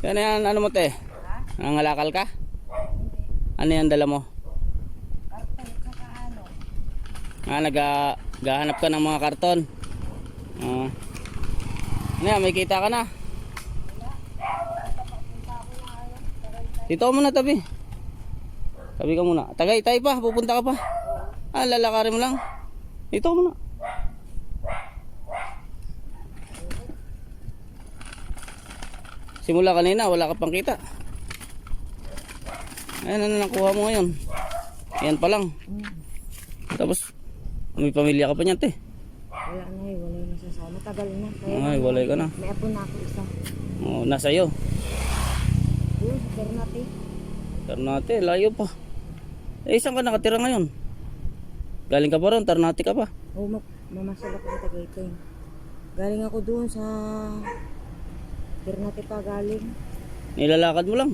Yan yan, ano mo te? Nangalakal ka? Ano yan dala mo? Karton, saka ano. Ah, nag gahanap ka ng mga karton. Ah. Ano yan, may kita ka na? Dito ka muna tabi. Tabi ka muna. Tagay, tayo pa. Pupunta ka pa. Ah, lalakarin mo lang. Dito ka muna. Simula kanina, wala ka pang kita. Ayan, ano nakuha mo ngayon? Yan pa lang. Tapos, may pamilya ka pa niyan, te. Wala na eh, wala na sa sama. Tagal na. Kaya Ay, walay ka na. May apo na ako isa. Oh, nasa iyo. Yun, pero natin. Ternate, layo pa. Eh, saan ka nakatira ngayon? Galing ka pa ron, Ternate ka pa. Oo, oh, mamasal ako ng Tagaytay. Galing ako doon sa... Ternate pa galing. Nilalakad mo lang.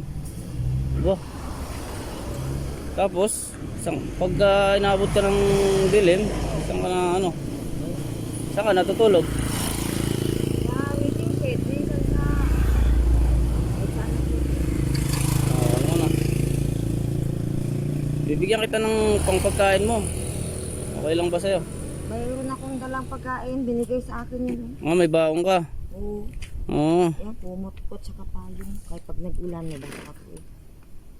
Bo. Tapos, isang, pag ah, inaabot ka ng dilim, saan ka na ano? Saan ka natutulog? Bibigyan kita ng pangpagkain mo. Okay lang ba sa'yo? Mayroon akong dalang pagkain, binigay sa akin yun. Ah, may baong ka. Oo. Oo. Yan, pumutkot sa kapalong. Kahit pag nag-ulan, nabasa ako. eh.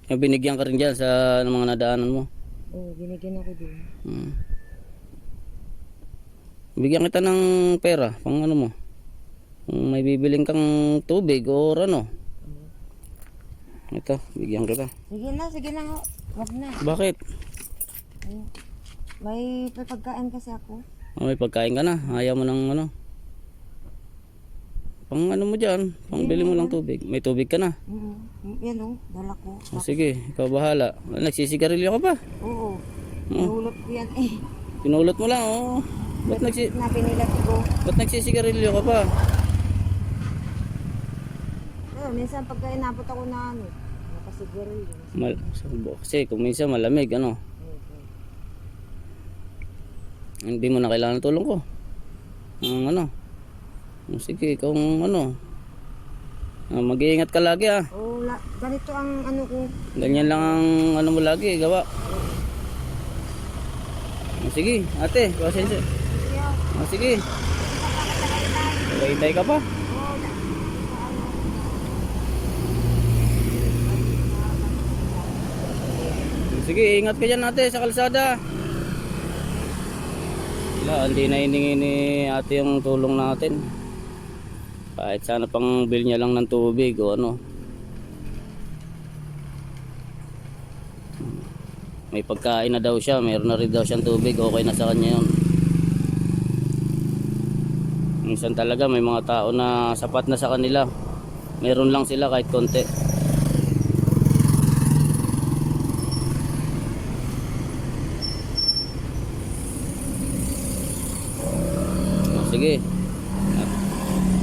Oh, binigyan ka rin dyan sa ng mga nadaanan mo. Oo, binigyan ako doon. Hmm. Bigyan kita ng pera, pang ano mo. Kung may bibiling kang tubig o ano. Ito, bigyan kita. Sige na, sige na. ho. Wag na. Bakit? May may pagkain kasi ako. Ah, may pagkain ka na. Ayaw mo ng ano. Pang ano mo dyan. Pang bili mo lang tubig. May tubig ka na. Oo. Yan oh, dala ko. O, sige, ikaw bahala. Ah, Nagsisigarilyo ka pa. Oo. Nahulot ko yan eh. Pinulot mo lang, oh. Ba't, nagsi Na pinilat ko. ba't nagsisigarilyo ka pa? Pero minsan pagka inabot ako na ano, nakasiguro yun. Mal kasi kung minsan malamig, ano. Hindi mo na kailangan ng tulong ko. Ang ano. Sige, kung ano. Ah, mag-iingat ka lagi ah. Oo, la, ganito ang ano ko. Ganyan lang ang ano mo lagi, gawa. O, Sige, ate, pasensya. Sige, oh. O, sige. Hintay ka pa. Oo, Sige, ingat ka dyan ate sa kalsada. Wala, hindi na hiningi ni ate yung tulong natin. Kahit sana pang bill niya lang ng tubig o ano. May pagkain na daw siya, mayroon na rin daw siyang tubig, okay na sa kanya yun. Minsan talaga may mga tao na sapat na sa kanila. Meron lang sila kahit konti. Sige,